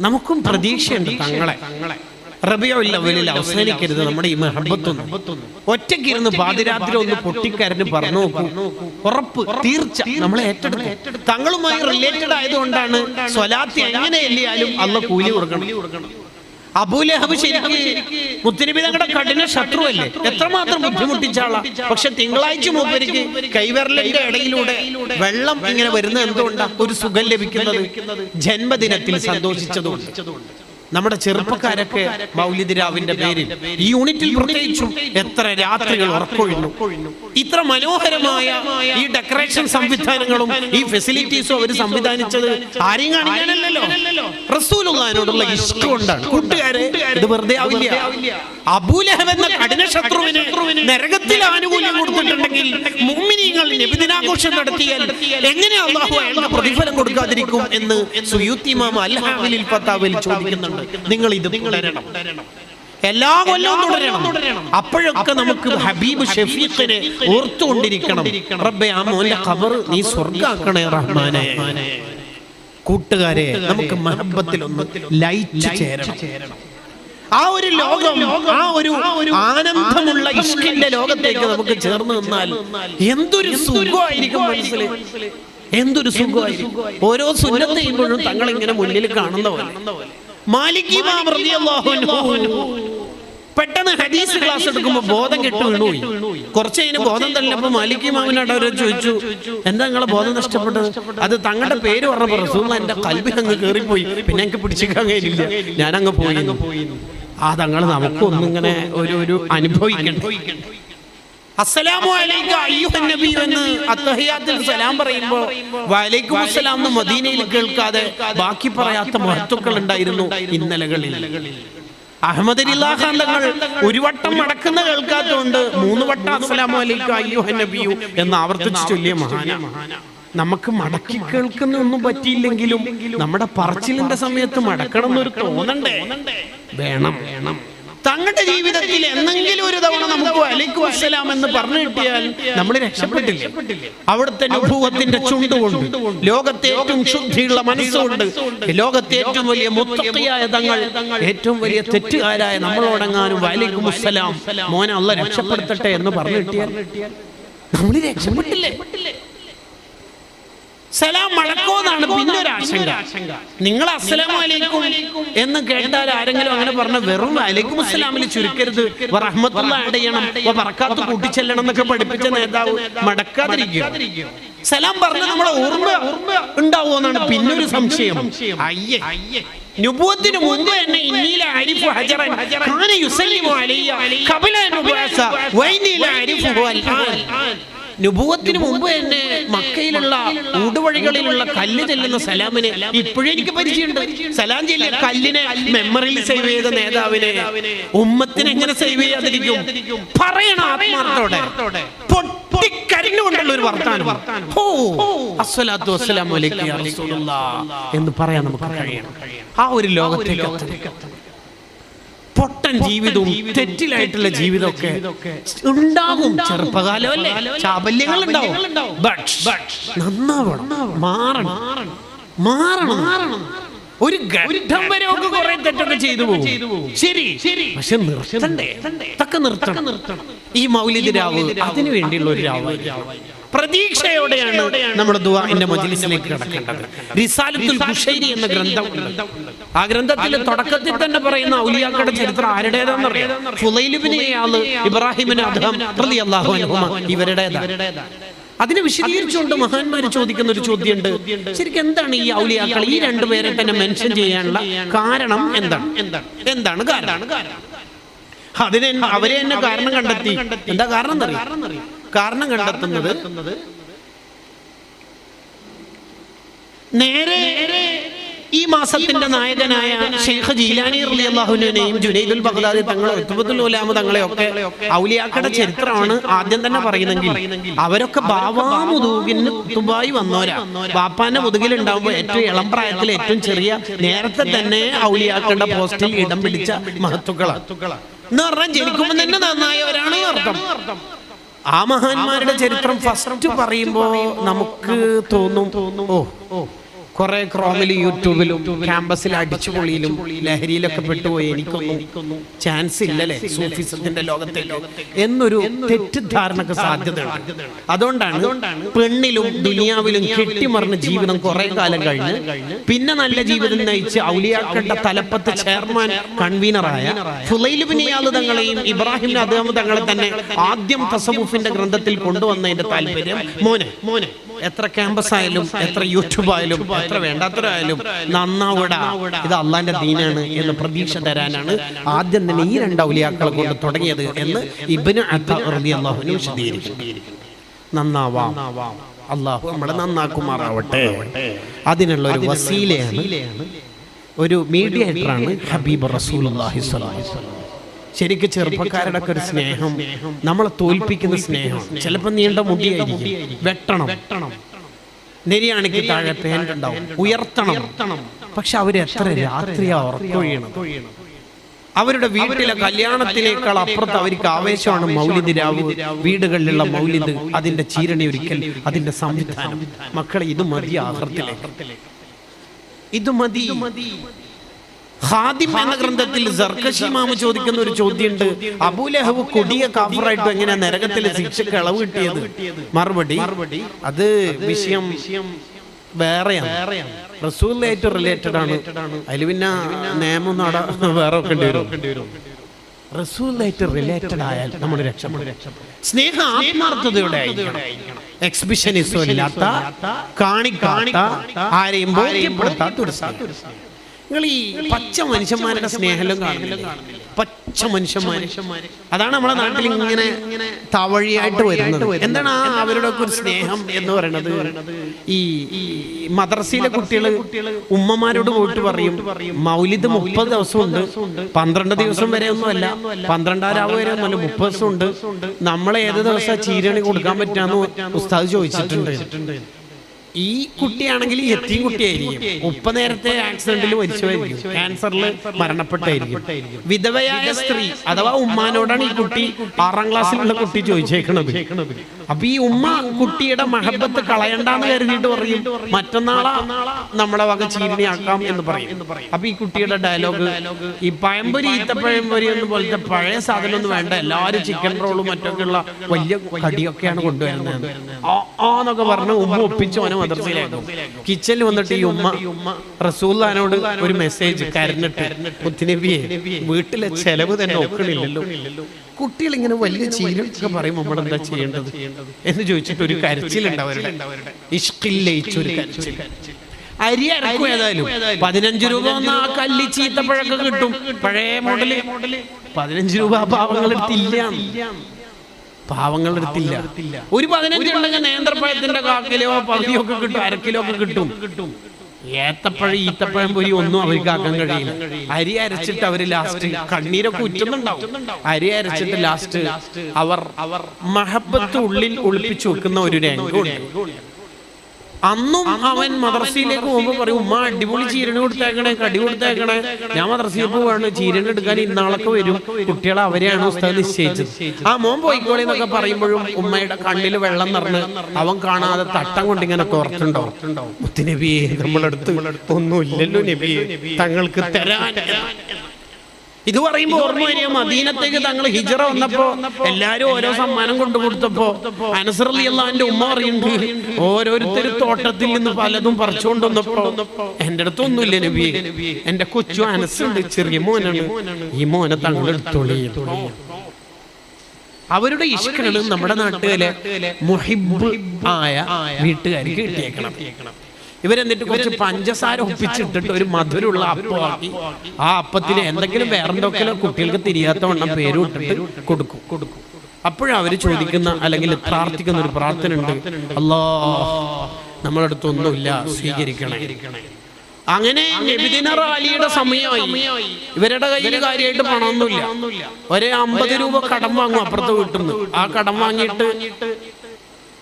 നമുക്കും പ്രതീക്ഷയുണ്ട് തങ്ങളെ. റബിയുള്ളവലിൽ അവസാനിക്കരുത് നമ്മുടെ ഈ മെഹബത്തൊന്നും ഒറ്റയ്ക്കിരുന്ന് പാതിരാത്രി ഒന്ന് പൊട്ടിക്കാരന് പറഞ്ഞു നോക്കൂ ഉറപ്പ് തീർച്ച നമ്മളെ ഏറ്റെടുക്കും. തങ്ങളുമായി റിലേറ്റഡ് ആയതുകൊണ്ടാണ് സ്വലാത്തി എങ്ങനെ എല്ലിയാലും അള്ള കൂലി കൊടുക്കണം. അബൂലഹബ് ശരിക്ക് മുത്തനബി തങ്ങളുടെ കഠിന ശത്രുവല്ലേ? എത്രമാത്രം ബുദ്ധിമുട്ടിച്ച ആളാ. പക്ഷെ തിങ്കളാഴ്ച മൂപ്പരിക്ക് കൈവരലിന്റെ ഇടയിലൂടെ വെള്ളം ഇങ്ങനെ വരുന്നത് എന്തുകൊണ്ടാ? ഒരു സുഖം ലഭിക്കുന്നത് ജന്മദിനത്തിൽ സന്തോഷിച്ചതുകൊണ്ട് നമ്മുടെ ചെറുപ്പക്കാരൊക്കെ മൗലിദ് രാവിന്റെ പേരിൽ ഈ യൂണിറ്റിൽ പ്രത്യേകിച്ചും എത്ര രാത്രികൾ ഉറക്കൊഴിഞ്ഞു. ഇത്ര മനോഹരമായ ഈ ഡെക്കറേഷൻ സംവിധാനങ്ങളും ഈ ഫെസിലിറ്റീസും അവർ സംവിധാനിച്ചത് ആരെയും കാണിക്കാനല്ലോ റസൂലുള്ളതിനോടുള്ള ഇഷ്ടം കൊണ്ടാണ്. കൂട്ടുകാരെ ഇത് വെറുതെ ആവില്ല. അബൂലഹബ് എന്ന കഠിന ശത്രുവിന് നരകത്തിൽ ആനുകൂല്യം കൊടുത്തിട്ടുണ്ടെങ്കിൽ മുഅ്മിനീങ്ങൾ നബിദിനാഘോഷം നടത്തിയാൽ എങ്ങനെ അള്ളാഹു അയാളുടെ പ്രതിഫലം കൊടുക്കാതിരിക്കും എന്ന് സുയൂത്തി ഇമാം അൽഹാമിലിൽ ഫത്താവിൽ ചോദിക്കുന്നുണ്ട്. നിങ്ങൾ ഇത് തുടരണം. എല്ലാ കൊല്ലവും തുടരണം. അപ്പോഴൊക്കെ നമുക്ക് ഹബീബ് ഷഫീഖിനെ ഓർത്തുകൊണ്ടിരിക്കണം. റബ്ബെ ആ മോന്റെ ഖബർ നീ സ്വർഗാക്കണേ റഹ്മാനെ. കൂട്ടുകാരെ നമുക്ക് മഹബത്തിൽ ഒന്ന് ലൈറ്റ് ചേരണം. ആ ഒരു ലോകം ആ ഒരു ആനന്ദമുള്ള ഇഷ്കിന്റെ ലോകത്തേക്ക് നമുക്ക് ചേർന്ന് നിന്നാൽ എന്തൊരു സുഖമായിരിക്കും മനസ്സിൽ? എന്തൊരു സുഖമായിരിക്കും? ഓരോ സുന്നത്ത് ചെയ്യുമ്പോഴും തങ്ങൾ ഇങ്ങനെ മുന്നിൽ കാണുന്ന പോലെ. പെട്ടെന്ന് ഹദീസ് ക്ലാസ് എടുക്കുമ്പോ ബോധം കെട്ട് വീണുപോയി കുറച്ച് കഴിഞ്ഞ് ബോധം തള്ളപ്പോ മാലിക് ഇമാമിനോട് അവരോട് ചോദിച്ചു എന്താ നിങ്ങളെ ബോധം നഷ്ടപ്പെട്ടത്? അത് തങ്ങളുടെ പേര് പറഞ്ഞപ്പോ റസൂൽ എന്റെ കൽബി അങ്ങ് കേറിപ്പോയി. പിന്നെ എനിക്ക് പിടിച്ചിക്കാൻ കഴിയില്ല. ഞാനങ്ങ് പോയി. ആ തങ്ങൾ നമുക്കൊന്നിങ്ങനെ ഒരു ഒരു അനുഭവിക്കണ്ട? അസ്സലാമു അലൈക സലാം പറയുമ്പോ വലൈക്കും അസ്സലാം എന്ന് മദീനയിൽ കേൾക്കാതെ ബാക്കി പറയാത്ത മഹത്വക്കൾ ഉണ്ടായിരുന്നു ഇന്നലകളിൽ. അഹമ്മദ് അലിഖാൻ തങ്ങൾ ഒരു വട്ടം നടക്കുന്ന കേൾക്കാത്തതുകൊണ്ട് മൂന്ന് വട്ടം അസ്സലാമു അലൈക അയ്യുഹൻ നബിയു എന്ന് ആവർത്തിച്ച് ചൊല്ലിയ മഹാന. നമുക്ക് മടക്കി കേൾക്കുന്ന ഒന്നും പറ്റിയില്ലെങ്കിലും നമ്മുടെ പറച്ചിലിന്റെ സമയത്ത് മടക്കണം എന്നൊരു തോന്നണ്ടേ? വേണം വേണം. തങ്ങളുടെ ജീവിതത്തിൽ എന്തെങ്കിലും ഒരു തവണ നമുക്ക് അലൈക്കും അസ്സലാം എന്ന് പറഞ്ഞു കിട്ടിയാൽ നമ്മൾ രക്ഷപ്പെട്ടില്ലേ? അവിടുത്തെ അനുഭവത്തിന്റെ ചുണ്ടുകൊണ്ട് ലോകത്തെ ഏറ്റവും ശുദ്ധിയുള്ള മനസ്സുകൊണ്ട് ലോകത്തെ ഏറ്റവും വലിയ മുത്തക്കിയായ തങ്ങൾ ഏറ്റവും വലിയ തെറ്റുകാരായ നമ്മളോടങ്ങാനും വലൈക്കും അസ്സലാം. മോനെ അല്ല രക്ഷപ്പെടുത്തട്ടെ എന്ന് പറഞ്ഞു കിട്ടിയാൽ നമ്മൾ രക്ഷപ്പെട്ടില്ലേ? സലാം മടക്കോന്നാണ് പിന്നെ ഒരു ആശങ്ക. നിങ്ങൾ അസ്സലാമു അലൈക്കും എന്ന് കേട്ടാൽ ആരെങ്കിലും അങ്ങനെ പറഞ്ഞ വെറും അലൈക്കും അസ്സലാമിൽ ചുരുക്കരുത്. റഹ്മത്തുള്ള ആഡ് ചെയ്യണം പറക്കാത്ത് കൂട്ടിച്ചെല്ലണം എന്നൊക്കെ പഠിപ്പിച്ച നേതാവ് മടക്കാതിരിക്കും. സലാം പറഞ്ഞ നമ്മളെ ഓർമ്മ ഉണ്ടാവുമെന്നാണ് പിന്നൊരു സംശയം. അയ്യേ. നുബുവത്തിന് മുമ്പ് തന്നെ ഇന്നീല അരിഫു ഹജറൻ കാന യുസല്ലിമു അലയ്യ ഖബല നുബഅസ വൈനീല അരിഫുഹു അൽആൻ നുബുവത്തിന് മുമ്പ് തന്നെ മക്കയിലുള്ള ഊടുവഴികളിലുള്ള കല്ല് ചെല്ലുന്ന സലാമിനെ ഇപ്പോഴും എനിക്ക് പരിചയമുണ്ട്. സലാം ചെല്ലിയ കല്ലിനെ മെമ്മറിയിൽ സേവ് ചെയ്ത നേതാവിനെ ഉമ്മത്തിന് എങ്ങനെ സേവ് ചെയ്യാതിരിക്കും? പറയണം ആത്മാർത്ഥോടെ പൊട്ടിക്കരിഞ്ഞുകൊണ്ടുള്ള ഒരു വർത്താനം. ഓ എന്ന് പറയാൻ നമുക്ക് കഴിയണം. ആ ഒരു ലോകത്തേക്ക്. പൊട്ടൻ ജീവിതവും തെറ്റിലായിട്ടുള്ള ജീവിതമൊക്കെ ഉണ്ടാകും ചെറുപ്പകാലം അല്ലേ? ചാബല്യങ്ങൾ ഉണ്ടാവും നന്നാവണം. മാറണം. മാറണം. ഒരു ഘട്ടം വരെ ഒക്കെ കുറെ തെറ്റൊക്കെ ചെയ്തു പോകും. ശരി. ശരി. പക്ഷെ നിർത്തണ്ടേ? നിർത്തണം. ഈ മൗലിക രാവ് അതിനു വേണ്ടിയുള്ള ഒരു രാവ് പ്രതീക്ഷയോടെയാണ് നമ്മൾ ദുവാന്റെ മജിലിസിലേക്ക് കടക്കേണ്ടത്. റിസാലത്തുൽ ഖുശൈരി എന്ന ഗ്രന്ഥം ആ ഗ്രന്ഥത്തിൽ തുടക്കത്തിൽ തന്നെ പറയുന്ന ഔലിയാക്കളുടെ ചരിത്രം ആരുടേതാണെന്നറിയാം ഫുലൈലുബിനെ ആൾ ഇബ്രാഹിമിന് അദ്ഹം റളിയല്ലാഹു അൻഹുമ ഇവരുടേതാണ്. അതിനെ വിശദീകരിച്ചുകൊണ്ട് മഹാന്മാര് ചോദിക്കുന്ന ഒരു ചോദ്യമുണ്ട്. ശരിക്കും എന്താണ് ഈ ഔലിയാക്കൾ? ഈ രണ്ടുപേരെ തന്നെ മെൻഷൻ ചെയ്യാനുള്ള കാരണം എന്താണ്? എന്താണ്? എന്താണ് കാരണം? അതിനെ അവരെ തന്നെ കാരണം കണ്ടെത്തി. എന്താ കാരണം എന്നറിയാം കാരണം കണ്ടെത്തുന്നത് നേരെ ഈ മാസത്തിന്റെ നായകനായ ഷെയ്ഖ് ജീലാനി റളിയല്ലാഹുവിനെയും ജുനൈദുൽ ബഗ്ദാദി തങ്ങളെ ഉത്തുബത്തുൽ ഉലാമ തങ്ങളെ ഒക്കെ ഔലിയാക്കളുടെ ചരിത്രമാണ് ആദ്യം തന്നെ പറയുന്നെങ്കിൽ അവരൊക്കെ ബാവാമുതൂകിന് കുത്തുബായി വന്നോരാ ബാപ്പാന്റെ മുതുകിൽ ഉണ്ടാവുമ്പോൾ ഏറ്റവും ഇളം പ്രായത്തിൽ ഏറ്റവും ചെറിയ നേരത്തെ തന്നെ ഔലിയാക്കളുടെ പോസ്റ്റിൽ ഇടം പിടിച്ച മഹത്തുക്കളാണ് എന്ന് പറഞ്ഞാൽ ജനിക്കുമ്പോൾ തന്നെ നന്നായവരാണ് അർത്ഥം ആ മഹാന്മാരുടെ ചരിത്രം ഫസ്റ്റ് പറയുമ്പോ നമുക്ക് തോന്നും തോന്നും ഓ ഓ കുറെ ക്രോമിലും യൂട്യൂബിലും ക്യാമ്പസിൽ അടിച്ചുപൊളിയിലും ലഹരിയിലൊക്കെ പെട്ടുപോയി. എനിക്കൊന്നും ചാൻസ് ഇല്ലല്ലേ സൂഫിസത്തിന്റെ ലോകത്തേക്ക്? എന്നൊരു തെറ്റിദ്ധാരണക്ക് സാധ്യതയുണ്ട്. അതുകൊണ്ടാണ് പെണ്ണിലും ദുനിയാവിലും കെട്ടിമറിഞ്ഞ ജീവിതം കുറെ കാലം കഴിഞ്ഞ് പിന്നെ നല്ല ജീവിതം നയിച്ച് ഔലിയാക്കണ്ട തലപ്പത്ത് ചെയർമാൻ കൺവീനറായ ഫുലൈലുബിനിയാൾ തങ്ങളെയും ഇബ്രാഹിം അദ്ദേഹം തങ്ങളെ തന്നെ ആദ്യം തസവുഫിന്റെ ഗ്രന്ഥത്തിൽ കൊണ്ടുവന്നതിന്റെ താല്പര്യം മോനെ മോനെ എത്ര ക്യാമ്പസ് ആയാലും എത്ര യൂട്യൂബ് ആയാലും എത്ര വേണ്ടാത്തവരായാലും നന്നാവിട. ഇത് അള്ളാന്റെ ദീനാണ് എന്ന് പ്രതീക്ഷ തരാനാണ് ആദ്യം തന്നെ ഈ രണ്ട് ഔലിയാക്കളെ കൊണ്ട് തുടങ്ങിയത് എന്ന് ഇബിന് അള്ളാഹുവിനെ നന്നാവാം. അള്ളാഹു നമ്മളെ നന്നാക്കുമാറാവട്ടെ. അതിനുള്ള ഒരു വസീലയാണ് ഒരു മീഡിയേറ്ററാണ് ഹബീബ് റസൂൽ അള്ളാഹി അലൈഹി വസല്ലം. ശരിക്കും ചെറുപ്പക്കാരുടെ ഒരു സ്നേഹം. നമ്മളെ തോൽപ്പിക്കുന്ന സ്നേഹം. ചിലപ്പോൾ നീണ്ട മുടിയായിരിക്കും. വെട്ടണം. നെരിയാണിക്ക് താഴെ പേനുണ്ടാവും ഉയർത്തണം. പക്ഷെ അവർ എത്ര രാത്രിയാ ഉറക്കൊഴിയണം അവരുടെ വീട്ടിലെ കല്യാണത്തിനേക്കാൾ അപ്പുറത്ത് അവർക്ക് ആവേശമാണ് മൗലിദ് രാവ് വീടുകളിലുള്ള മൗലിദ് അതിന്റെ ചീരണി ഒരിക്കൽ അതിന്റെ സംവിധാനം. മക്കളെ ഇത് മതി ആഹൃത്തിലേക്ക് ഇത് മതി. ഹാദിം എന്ന ഗ്രന്ഥത്തിൽ സർക്കശി മാമ ചോദിക്കുന്ന ഒരു ചോദ്യമുണ്ട്. അബൂലഹവ് കൊടിയ കാഫറായിട്ട് എങ്ങനെ നരകത്തിൽ ശിക്ഷക്ക് ഇളവ് കിട്ടിയത്? മറുപടി അത് വിഷയം വേറെയാണ്. റസൂലായിട്ട് റിലേറ്റഡ് ആണ്. അതിൽ പിന്നെ നിയമം നാട വേറെ വരും റസൂലായിട്ട് റിലേറ്റഡ് ആയാൽ നമ്മൾ രക്ഷപ്പെടും. സ്നേഹ ആത്മാർത്ഥതയുടെ എക്സിബിഷനിസം ഇല്ലാത്ത കാണിക്കാത്ത ആരെയും ബോധ്യപ്പെടുത്താത്ത ഒരു നിങ്ങൾ ഈ പച്ച മനുഷ്യന്മാരുടെ സ്നേഹം കാണുന്നില്ല? പച്ച മനുഷ്യന്മാര്. അതാണ് നമ്മളെ നാട്ടിൽ ഇങ്ങനെ തവഴിയായിട്ട് വരുന്നത്. എന്താണ് ആ അവരുടെ ഒക്കെ ഒരു സ്നേഹം എന്ന് പറയുന്നത്? ഈ മദ്രസയിലെ കുട്ടികൾ ഉമ്മമാരോട് പോയിട്ട് പറയും. മൗലിദ് മുപ്പത് ദിവസം ഉണ്ട്. പന്ത്രണ്ട് ദിവസം വരെ ഒന്നുമല്ല. പന്ത്രണ്ടാം രാവ് വരെ ഒന്നുമല്ല. മുപ്പത് ദിവസം ഉണ്ട്. നമ്മളെ ഏത് ദിവസം ചീരണി കൊടുക്കാൻ പറ്റാന്ന് ഉസ്താദ് ചോദിച്ചിട്ടുണ്ട്. ഈ കുട്ടിയാണെങ്കിൽ എത്തിയും കുട്ടിയായിരിക്കും. ഉപ്പ നേരത്തെ ആക്സിഡന്റിൽ മരിച്ചുമായിരിക്കും. ക്യാൻസറിൽ മരണപ്പെട്ടായിരിക്കും. വിധവയായ സ്ത്രീ അഥവാ ഉമ്മാനോടാണ് ഈ കുട്ടി ആറാം ക്ലാസ്സിലുള്ള കുട്ടി ചോദിച്ചേക്കണത്. അപ്പൊ ഈ ഉമ്മ കുട്ടിയുടെ മഹബത്ത് കളയണ്ടെന്ന് കരുതിയിട്ട് പറയും. മറ്റന്നാളാ നമ്മളെ വക ചീരണിയാക്കാം എന്ന് പറയും. അപ്പൊ ഈ കുട്ടിയുടെ ഡയലോഗ് ഈ പഴംപൊരി ഈത്തപ്പഴംപൊരി എന്ന് പോലത്തെ പഴയ സാധനം ഒന്നും വേണ്ട. എല്ലാവരും ചിക്കൻ റോളും മറ്റൊക്കെയുള്ള വലിയ കടിയൊക്കെയാണ് കൊണ്ടുവരുന്നത്. ആ എന്നൊക്കെ പറഞ്ഞ് ഉമ്മ ഒപ്പിച്ചു മദർസയിലാക്കും കിച്ചണിൽ വന്നിട്ട് ഈ ഉമ്മ റസൂല്ലാനോട് ഒരു മെസ്സേജ് കരഞ്ഞിട്ട് മുത്തിനബിയെ വീട്ടിലെ ചെലവ് തന്നെ ഒക്കണില്ലല്ലോ കുട്ടികൾ ഇങ്ങനെ വലിയ ചീരൊക്കെ പറയും നമ്മൾ എന്താ ചെയ്യേണ്ടത്? എന്ന് ചോദിച്ചിട്ട് ഒരു കരച്ചിലുണ്ടാവരുടെ അവരുടെ. ഇഷ്കിൽ ലയിച്ചൊരു കരച്ചിൽ. അരി അരക്കും ഏതായാലും. പതിനഞ്ച് രൂപ ഒന്ന് ആ കല്ലി ചീത്തപ്പഴൊക്കെ കിട്ടും. പഴയ മോഡൽ. പതിനഞ്ച് രൂപ ആ പാവങ്ങളെടുത്തില്ല പാവങ്ങളുടെ എടുത്തില്ല ഒരു പതിനഞ്ച് ഉണ്ടെങ്കിൽ നേന്ത്രപ്പഴത്തിന്റെ കാക്കിലോ പകുതിയോ ഒക്കെ കിട്ടും അരക്കിലോ കിലോ ഒക്കെ കിട്ടും. ഏത്തപ്പഴം ഈത്തപ്പഴം പൊരി ഒന്നും അവർക്ക് ആക്കാൻ കഴിയില്ല. അരി അരച്ചിട്ട് അവർ ലാസ്റ്റ് കണ്ണീരൊക്കെ ഉറ്റുന്നുണ്ടാവും അരി അരച്ചിട്ട് ലാസ്റ്റ് അവർ അവർ മഹബത്ത് ഉള്ളിൽ ഒളിപ്പിച്ചു വെക്കുന്ന ഒരു രംഗമുണ്ട്. അന്നും അവൻ മദ്രസയിലേക്ക് പോകുമ്പോൾ പറയും ഉമ്മ അടിപൊളി ചീരണി കൊടുത്തേക്കണേ കടി കൊടുത്തേക്കണേ. ഞാൻ മദ്രസയിൽ പോവാണ് ചീരണി എടുക്കാൻ ഇന്നാളൊക്കെ വരും. കുട്ടികളെ അവരെയാണ് ഉസ്താദ് നിശ്ചയിച്ചത്. ആ മോൻ പോയിക്കോളി എന്നൊക്കെ പറയുമ്പോഴും ഉമ്മയുടെ കണ്ണിൽ വെള്ളം നിറഞ്ഞ് അവൻ കാണാതെ തട്ടം കൊണ്ട് ഇങ്ങനെ കോർത്തുണ്ടോ മുത്തുനബിയെ ഒന്നും ഒന്നുമില്ലല്ലോ നബിയെ തങ്ങൾക്ക് തരാൻ ഇത് പറയുമ്പോ ഓർമ്മ വരിക മദീനത്തേക്ക് തങ്ങൾ ഹിജറ വന്നപ്പോ എല്ലാരും ഓരോ സമ്മാനം കൊണ്ടു കൊടുത്തപ്പോ അനസറിയല്ലാന്റെ ഉമ്മ പറയുന്നുണ്ട്. ഓരോരുത്തർ തോട്ടത്തിൽ നിന്ന് പലതും പറിച്ചുകൊണ്ട് വന്നപ്പോ എന്റെ അടുത്ത് ഒന്നുമില്ല നബി. എന്റെ കൊച്ചു അനസുണ്ട് ചെറിയ മോനാണ്. ഈ മോനെ തങ്ങൾ എടുത്തോളി അവരുടെ ഇഷ്കൾ നമ്മുടെ നാട്ടിലെ മുഹിബ് ആയ വീട്ടുകാർക്ക് കിട്ടിയേക്കണം. ഇവരെന്നിട്ട് കുറച്ച് പഞ്ചസാര ഒപ്പിച്ചിട്ടിട്ട് ഒരു മധുരമുള്ള അപ്പമാക്കി ആ അപ്പത്തിൽ എന്തെങ്കിലും വേറെന്തൊക്കെയോ കുട്ടികൾക്ക് തിരിയാത്ത വണ്ണം പേര് ഇട്ടിട്ട് കൊടുക്കും. കൊടുക്കും. അപ്പോഴവർ അവർ ചോദിക്കുന്ന അല്ലെങ്കിൽ പ്രാർത്ഥിക്കുന്ന ഒരു പ്രാർത്ഥന ഉണ്ട് അല്ലാ നമ്മളടുത്തൊന്നുമില്ല സ്വീകരിക്കണേ. അങ്ങനെ റാലിയുടെ സമയമായി. ഇവരുടെ കയ്യിൽ കാര്യമായിട്ട് പണമൊന്നുമില്ല. ഒരേ അമ്പത് രൂപ കടം വാങ്ങും അപ്പുറത്തെ വീട്ടിൽ നിന്ന്. ആ കടം വാങ്ങിയിട്ട്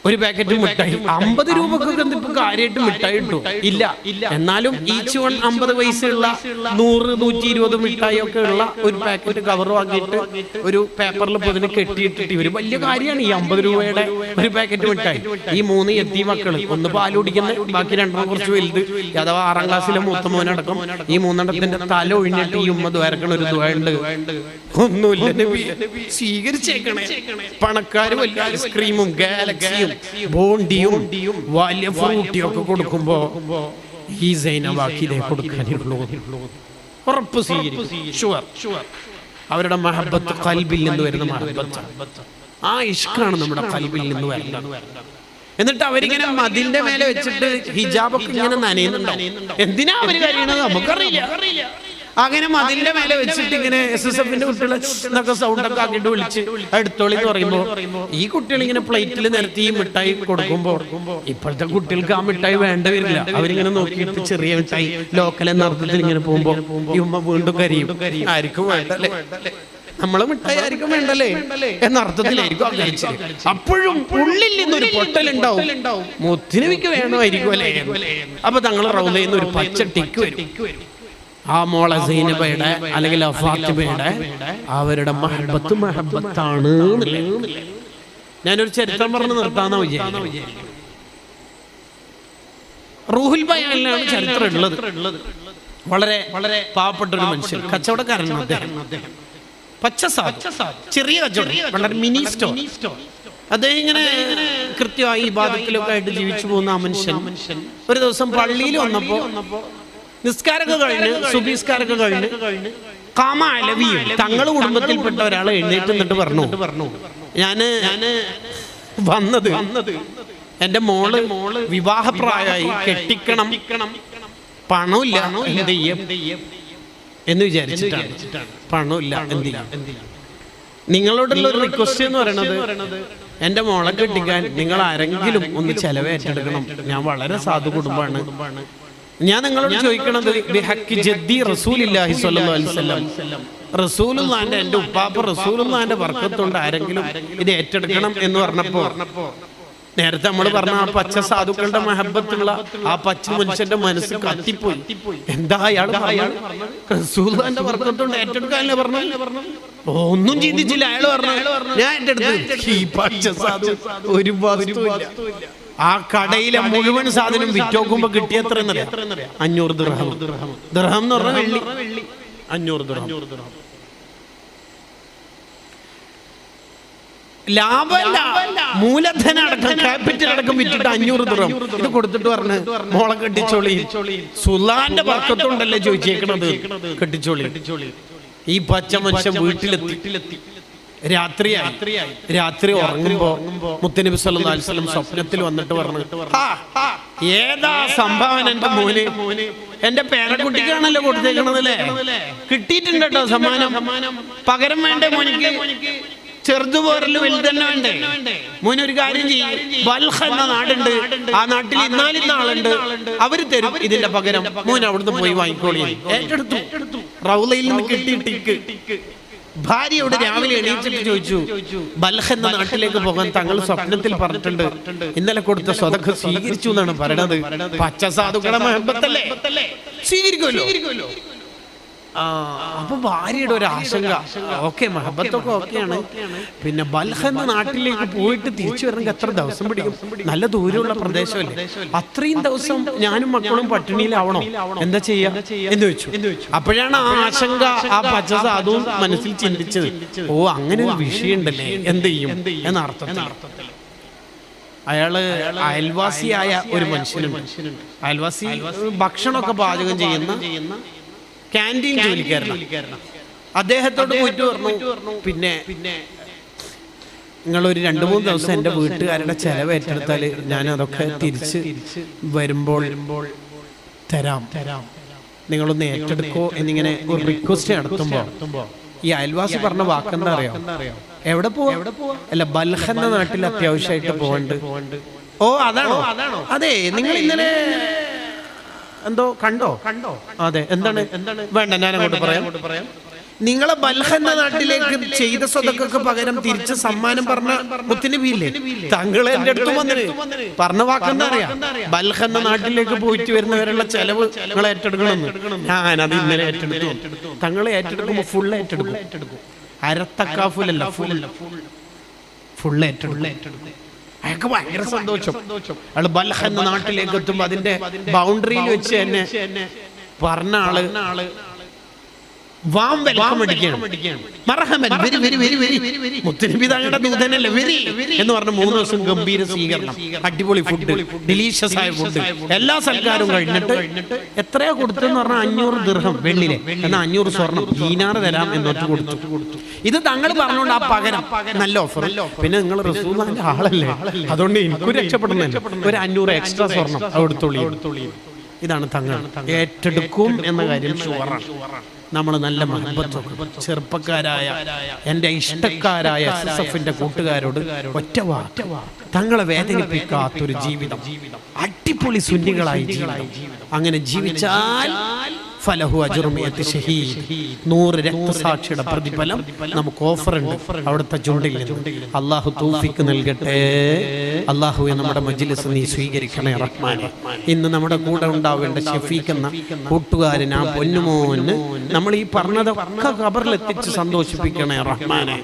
ഒരു പാക്കറ്റ് മിഠായി. അമ്പത് രൂപക്കൊക്കെ ഇപ്പൊ കാര്യമായിട്ട് മിഠായി കിട്ടും ഇല്ല. എന്നാലും ഈച്ച് വൺ അമ്പത് പൈസയുള്ള നൂറ് നൂറ്റി ഇരുപത് മിഠായി ഒക്കെ ഉള്ള ഒരു പാക്കറ്റ് കവർ വാങ്ങിയിട്ട് ഒരു പേപ്പറിൽ പൊതിന് കെട്ടിയിട്ടിട്ട് ഇവർ വലിയ കാര്യമാണ് ഈ അമ്പത് രൂപയുടെ ഒരു പാക്കറ്റ് മിഠായി. ഈ മൂന്ന് എത്തി മക്കൾ ഒന്ന് പാൽ കുടിക്കുന്ന ബാക്കി രണ്ടെണ്ണം കുറച്ച് വലുത്. അഥവാ ആറാം ക്ലാസ്സിലെ മൂത്ത മോനടക്കം ഈ മൂന്നെണ്ണത്തിന്റെ തല ഒഴിഞ്ഞിട്ട് ഈ ഉമ്മ ദ്വാരക്കണ ഒരു ദ്വാരുണ്ട്. ഒന്നുമില്ല. സ്വീകരിച്ചേക്കണേ പണക്കാരും വലിയ ഐസ്ക്രീമും ഗാലക്സിയും ബോണ്ടിയും വലിയ ഫ്രൂട്ടിയും ഒക്കെ കൊടുക്കുമ്പോ ഈ സൈനവാക്കിനെ കൊടുക്കാനുള്ളൂ ഉറപ്പ് ഷുവർ അവരുടെ മഹബത്ത് കൽബിൽ നിന്ന് വരുന്ന മഹബത്ത്. ആ ഇഷ്കാണ് നമ്മുടെ കൽബിൽ നിന്ന് വരുന്നത്. എന്നിട്ട് അവരിങ്ങനെ മതിലിന്റെ മേലെ വെച്ചിട്ട് ഹിജാബൊക്കെ ഇങ്ങനെ നനയുന്നുണ്ടാവും എന്തിനാ അവർ കഴിയണത് നമുക്കറിയില്ല. അങ്ങനെ മതിലിന്റെ മേലെ വെച്ചിട്ട് ഇങ്ങനെ എസ് എസ് എഫിന്റെ കുട്ടികളെ എന്നൊക്കെ സൗണ്ട് ഒക്കെ ആക്കിയിട്ട് വിളിച്ച് എടുത്തോളി എന്ന് പറയുമ്പോ ഈ കുട്ടികൾ ഇങ്ങനെ പ്ലേറ്റിൽ നിരത്തി ഈ മിഠായി കൊടുക്കുമ്പോ ഇപ്പോഴത്തെ കുട്ടികൾക്ക് ആ മിഠായി വേണ്ട വരില്ല. അവരിങ്ങനെ നോക്കിയിട്ട് ചെറിയ മിഠായി ലോക്കൽ എന്ന അർത്ഥത്തിൽ ഇങ്ങനെ പോകുമ്പോ ഈ ഉമ്മ വീണ്ടും കരിയും. ആർക്കും വേണ്ടല്ലേ? നമ്മളെ മിഠായി ആയിരിക്കും വേണ്ടല്ലേ? എന്ന അർത്ഥത്തിലായിരിക്കും അപ്പോഴും ഉള്ളിൽ നിന്നൊരു പൊട്ടലുണ്ടാവും. മുത്തിനുവിക്ക് വേണമായിരിക്കും അല്ലേ? അപ്പൊ തങ്ങൾ റൗലയിൽ നിന്ന് ഒരു പച്ച ടിക്ക് വരും. ആ മോളെ സീനബയുടെ അല്ലെങ്കിൽ ഫാത്തിമയുടെ അവരുടെ മഹബത്ത് മഹബത്താണ്. ഞാനൊരു ചരിത്രം പറഞ്ഞ് നിർത്താന്ന വിചാരിച്ചു റൂഹുൽ ബയാനിലാണ് ചരിത്രം ഉള്ളത്. വളരെ വളരെ പാവപ്പെട്ട ഒരു മനുഷ്യൻ കച്ചവടക്കാരനാണ് അദ്ദേഹം. പച്ച ചെറിയ കച്ചവടം. വളരെ മിനി സ്റ്റോർ. അദ്ദേഹം ഇങ്ങനെ കൃത്യമായി ഈ ബാധത്തിലൊക്കെ ആയിട്ട് ജീവിച്ചു പോകുന്ന ആ മനുഷ്യൻ. ഒരു ദിവസം പള്ളിയിൽ വന്നപ്പോ നിസ്കാരമൊക്കെ കഴിഞ്ഞ് സുബീസ്കാരൊക്കെ കഴിഞ്ഞ് കാമ അലവിയും തങ്ങൾ കുടുംബത്തിൽപ്പെട്ട ഒരാൾ എഴുന്നേറ്റ് നിന്നിട്ട് പറഞ്ഞു. പറഞ്ഞു. ഞാൻ ഞാൻ വന്നത് വന്നത് എന്റെ മോൾ മോൾ വിവാഹപ്രായമായി കെട്ടിക്കണം. പണമില്ല എന്ത് ചെയ്യും? എന്ന് വിചാരിച്ചിട്ടാണ്. പണമില്ല എന്തില്ല നിങ്ങളോടുള്ള ഒരു റിക്വസ്റ്റ് എന്ന് പറയുന്നത് എന്റെ മോളെ കെട്ടിക്കാൻ നിങ്ങൾ ആരെങ്കിലും ഒന്ന് ചെലവ് ഏറ്റെടുക്കണം ഞാൻ വളരെ സാധു കുടുംബമാണ് ഞാൻ നിങ്ങളോട് ചോദിക്കണത് ബിഹക്കി ജദ്ദി റസൂലില്ലാഹി സ്വല്ലല്ലാഹു അലൈഹി വസല്ലം. റസൂലുള്ളാന്റെ എന്റെ ഉപ്പാപ്പ റസൂലുള്ളാന്റെ വർക്കത്തുണ്ട് ആരെങ്കിലും ഇത് ഏറ്റെടുക്കണം എന്ന് പറഞ്ഞപ്പോ നേരത്തെ നമ്മൾ പറഞ്ഞ ആ പച്ച സാധുക്കളുടെ മഹബത്തുള്ള ആ പച്ച മനുഷ്യന്റെ മനസ്സ് കത്തിപ്പോയി. എന്താ അയാൾ റസൂലിന്റെ വർക്കത്തോണ്ട് ഏറ്റെടുക്കാനല്ലേ പറഞ്ഞു ഒന്നും ചിന്തിച്ചില്ല അയാൾ പറഞ്ഞു ഞാൻ ഏറ്റെടുത്തു ഈ പച്ച സാധു ഒരു വസ്തുവില്ല. ആ കടയിലെ മുഴുവൻ സാധനം വിറ്റോക്കുമ്പോ കിട്ടിയത്ര അഞ്ഞൂറ് ദൃഹം ദൃഹം എന്ന് പറഞ്ഞ വെള്ളി. അഞ്ഞൂറ് ദൃഹം ലാഭമല്ല. മൂലധന അടക്കം ക്യാപിറ്റൽ അടക്കം വിറ്റിട്ട് അഞ്ഞൂറ് ദൃഹം ഇത് കൊടുത്തിട്ട് പറഞ്ഞ് മോളെ കെട്ടിച്ചോളി. സുലാന്റെ പക്കത്തുണ്ടല്ലേ ചോദിച്ചേക്കണത്? കെട്ടിച്ചോളി. ഈ പച്ച മനുഷ്യൻ വീട്ടിലെത്തി. രാത്രിയായി. രാത്രി ഉറങ്ങുമ്പോ മുത്തനബി വസല്ലം സ്വപ്നത്തിൽ വന്നിട്ട് പറഞ്ഞു. "ഹാ, ഹാ, ഏതാ സംഭാവന എന്റെ മോന്? എന്റെ പേരക്കുട്ടിക്കാണല്ലോ കൊടുത്തേക്കണത് അല്ലേ കിട്ടിയിട്ടുണ്ട് കേട്ടോ സമ്മാനം. പകരം വേണ്ടേ മോനിക്ക്? ചെറുതു പോരൽ വലുതന്നെ വേണ്ടേ? മോൻ ഒരു കാര്യം ചെയ്യും. ബൽഹ് എന്ന നാടുണ്ട്. ആ നാട്ടിൽ ഇന്നാലിന്ന ആളുണ്ട് അവർ തരും. ഇതിന്റെ പകരം മോൻ അവിടുന്ന് പോയി വാങ്ങിക്കോളി. ഏറ്റെടുത്തു. റൗലയിൽ നിന്ന് കിട്ടിയിട്ടിക്ക് ഭാര്യയോട് രാവിലെ എണീച്ചിട്ട് ചോദിച്ചു ബൽഹ എന്ന നാട്ടിലേക്ക് പോകാൻ തങ്ങൾ സ്വപ്നത്തിൽ പറഞ്ഞിട്ടുണ്ട്. ഇന്നലെ കൊടുത്ത സ്വതക്ക സ്വീകരിച്ചു എന്നാണ് പറയണത്. പച്ച സാധുക്കളെ മഹബത്തല്ലേ? സ്വീകരിക്കുമല്ലോ. അപ്പൊ ഭാര്യയുടെ ഒരു ആശങ്ക. ഓക്കെ മഹബത്തൊക്കെ ഓക്കെയാണ്. പിന്നെ ബൽഹ എന്ന നാട്ടിലേക്ക് പോയിട്ട് തിരിച്ചു വരണമെങ്കിൽ എത്ര ദിവസം പിടിക്കും? നല്ല ദൂരമുള്ള പ്രദേശമല്ലേ? അത്രയും ദിവസം ഞാനും മക്കളും പട്ടിണിയിലാവണോ? എന്താ ചെയ്യാ? എന്ന് വെച്ചു അപ്പോഴാണ് ആ ആശങ്ക ആ പച്ചസ അതും മനസ്സിൽ ചിന്തിച്ചത്. ഓ അങ്ങനെ ഒരു വിഷയം ഉണ്ടല്ലേ എന്ത് ചെയ്യും? എന്ന അർത്ഥത്തിൽ അയാൾ അയൽവാസിയായ ഒരു മനുഷ്യനുണ്ട്. അയൽവാസി ഭക്ഷണമൊക്കെ പാചകം ചെയ്യുന്ന ക്യാന്റീൻ ജോലിക്കാരനാണ് അദ്ദേഹത്തോട് പോയിട്ട് പറഞ്ഞു പിന്നെ പിന്നെ നിങ്ങൾ ഒരു രണ്ട് മൂന്ന് ദിവസം എന്റെ വീട്ടുകാരുടെ ചെലവ് ഏറ്റെടുത്താൽ ഞാൻ അതൊക്കെ തിരിച്ച് വരുമ്പോൾ തരാം. തരാം. നിങ്ങളൊന്ന് ഏറ്റെടുക്കോ എന്നിങ്ങനെ ഒരു റിക്വസ്റ്റ് നടത്തുമ്പോൾ ഈ അയൽവാസി പറഞ്ഞ വാക്കെന്താ അറിയോ? എവിടെ പോവാ? അല്ല ബൽഹ എന്ന നാട്ടിൽ അത്യാവശ്യമായിട്ട് പോകണ്ട് ഓ അതാണോ? അതാണോ? അതെ നിങ്ങൾ ഇന്നലെ എന്തോ കണ്ടോ? കണ്ടോ? അതെ എന്താണ്? എന്താണ്? വേണ്ട ഞാൻ അങ്ങോട്ട് പറയാം. പറയാം. നിങ്ങളെ ബൽഹന്ന നാട്ടിലേക്ക് ചെയ്ത സ്വതക്കൊക്കെ പകരം തിരിച്ച് സമ്മാനം പറഞ്ഞ വീല്ലേ തങ്ങളെ എന്റെ അടുത്ത് വന്നിന്. പറഞ്ഞ വാക്കെന്താ അറിയാ ബൽഹന്ന നാട്ടിലേക്ക് പോയിട്ട് വരുന്നവരുള്ള ചെലവ് ഏറ്റെടുക്കണം ഞാൻ ഞാനത് ഇന്നലെ ഏറ്റെടുത്തു. തങ്ങളെ ഏറ്റെടുക്കുമ്പോ ഫുൾ ഏറ്റെടുക്കും. അരത്തക്കാഫുലല്ല ഫുൾ ഫുൾ ഏറ്റെടുക്കും. അയാൾക്ക് ഭയങ്കര സന്തോഷം. അയാൾ ബൽഹ എന്ന നാട്ടിലേക്ക് എത്തുമ്പോ അതിന്റെ ബൗണ്ടറിയിൽ വെച്ച് തന്നെ പറഞ്ഞ ആൾ വാം വെൽക്കം അടിക്കുകയാണ് മർഹമൻ വെരി വെരി വെരി വെരി. മുത്തനബി തങ്ങളുടെ ദൂതനല്ലേ? വെരി. എന്ന് പറഞ്ഞ മൂന്ന് ദിവസം ഗംഭീര സ്വീകരണം. അടിപൊളി ഫുഡ് ഡിലീഷ്യസ് ആയ ഫുഡ് എല്ലാ സൽക്കാരവും കഴിഞ്ഞിട്ട് എത്രയാ കൊടുത്തെന്ന് പറഞ്ഞാൽ അഞ്ഞൂറ് ദീർഘം വെള്ളിലെ എന്നാൽ അഞ്ഞൂറ് സ്വർണം. ദീനാറ് തരാം എന്നൊക്കെ കൊടുത്തു. ഇത് തങ്ങൾ പറഞ്ഞുകൊണ്ട് ആ പകരം നല്ല ഓഫർ പിന്നെ നിങ്ങൾ റസൂലിന്റെ ആളല്ലേ? അതുകൊണ്ട് എനിക്ക് രക്ഷപ്പെടുന്നില്ല ഒരു അഞ്ഞൂറ് എക്സ്ട്രാ സ്വർണം കൊടുത്തോളി ഇതാണ് തങ്ങൾ. ഏറ്റെടുക്കും എന്ന കാര്യം ഷുവറാണ് നമ്മൾ നല്ല മഹബത്തൊക്കെ ചെറുപ്പക്കാരായ എന്റെ ഇഷ്ടക്കാരായ എസ് എസ് എഫിന്റെ കൂട്ടുകാരോട് ഒറ്റവാ തങ്ങളെ വേദനിപ്പിക്കാത്തൊരു ജീവിതം. അടിപൊളി സുന്നികളായി ജീവിതം. അങ്ങനെ ജീവിച്ചാൽ ഫലഹു അജുർമിയത്ത് ഷഹീദ്. നൂറ് രക്തസാക്ഷിയുടെ പ്രതിഫലം നമുക്ക് ഓഫർ ഉണ്ട്. അവിടുത്തെ ചുണ്ടിൽ അള്ളാഹു തൗഫീക്ക് നൽകട്ടെ. അള്ളാഹുവെ നമ്മുടെ മജ്ലിസ് നീ സ്വീകരിക്കണേ റഹ്മാനെ. ഇന്ന് നമ്മുടെ കൂടെ ഉണ്ടാവേണ്ട ഷഫീഖ് എന്ന കൂട്ടുകാരൻ ആ പൊന്നുമോന് നമ്മൾ ഈ പറഞ്ഞതൊക്കെ ഖബറിലെത്തിച്ച് സന്തോഷിപ്പിക്കണേ റഹ്മാനെ.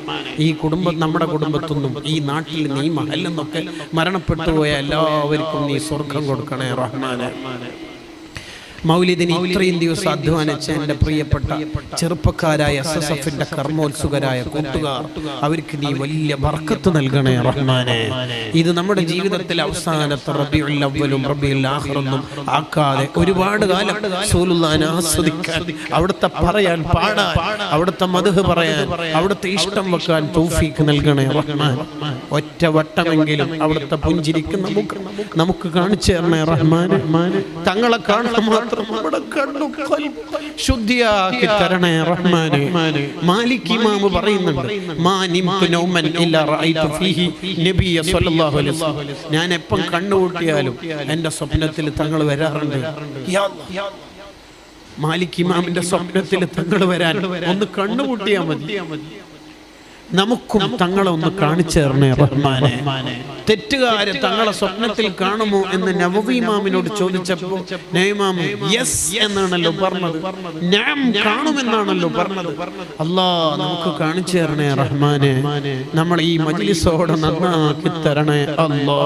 ഈ കുടുംബം നമ്മുടെ കുടുംബത്തൊന്നും ഈ നാട്ടിൽ നീ മഹലെന്നൊക്കെ മരണപ്പെട്ടു പോയ എല്ലാവർക്കും നീ സ്വർഗം കൊടുക്കണേ റഹ്മാനെ. മൗലിദിന് ഇത്രയും ദിവസം അധ്വാനിച്ച എന്റെ പ്രിയപ്പെട്ട ചെറുപ്പക്കാരായ എസ് എസ് എഫിന്റെ കർമ്മോത്സുകരായ കൂട്ടുകാർ അവർക്ക് നീ വലിയ ബർക്കത്ത് നൽകണേ റഹ്മാനെ. ഇത് നമ്മുടെ ജീവിതത്തിൽ അവസാനത്തെ റബിയുൽ അവലും റബിയുൽ ആഖിറൊന്നും ആക്കാതെ ഒരുപാട് കാലം സൂലുല്ലാൻ ആസ്വദിക്കാൻ അവിടുത്തെ പറയാൻ പാടാൻ അവിടുത്തെ മധുഹ് പറയാൻ അവിടുത്തെ ഇഷ്ടം വെക്കാൻ തൗഫീക്ക് നൽകണേ റഹ്മാൻ. ഒറ്റ വട്ടമെങ്കിലും അവിടുത്തെ പുഞ്ചിരിക്കുന്ന നമുക്ക് കാണിച്ചു തരണേ റഹ്മാൻ തങ്ങളെ കാണാൻ നമ്മുടെ കണ്ണു ശുദ്ധിയാക്കി തരണേ റഹ്മാനെ. മാലിക് ഇമാമ് പറയുന്നുണ്ട് മാ നിംതു നൗമൻ ഇല്ല റഅയ്തു ഫീഹി നബിയ സ്വല്ലല്ലാഹു അലൈഹി വസല്ലം. ഞാൻ എപ്പം കണ്ണുകൂട്ടിയാലും എന്റെ സ്വപ്നത്തിൽ തങ്ങൾ വരാറുണ്ട്. യാ. മാലിക് ഇമാമിന്റെ സ്വപ്നത്തിൽ തങ്ങൾ വരാൻ ഒന്ന് കണ്ണുകൂട്ടിയാൽ മതി. നമുക്കും തങ്ങളെ ഒന്ന് കാണിച്ചു തരണേ റഹ്മാനെ. തെറ്റുകാരെ തങ്ങളെ സ്വപ്നത്തിൽ കാണുമോ എന്ന് നവീമാമിനോട് ചോദിച്ചപ്പോ നൈമാം യെസ് എന്നാണല്ലോ പറഞ്ഞത്. ഞാൻ കാണുമെന്നാണല്ലോ പറഞ്ഞത്. അല്ലാ നമുക്ക് കാണിച്ചു തരണേ റഹ്മാനെ. നമ്മൾ ഈ മജ്ലിസോടെ നന്നാക്കി തരണേ അല്ലാ.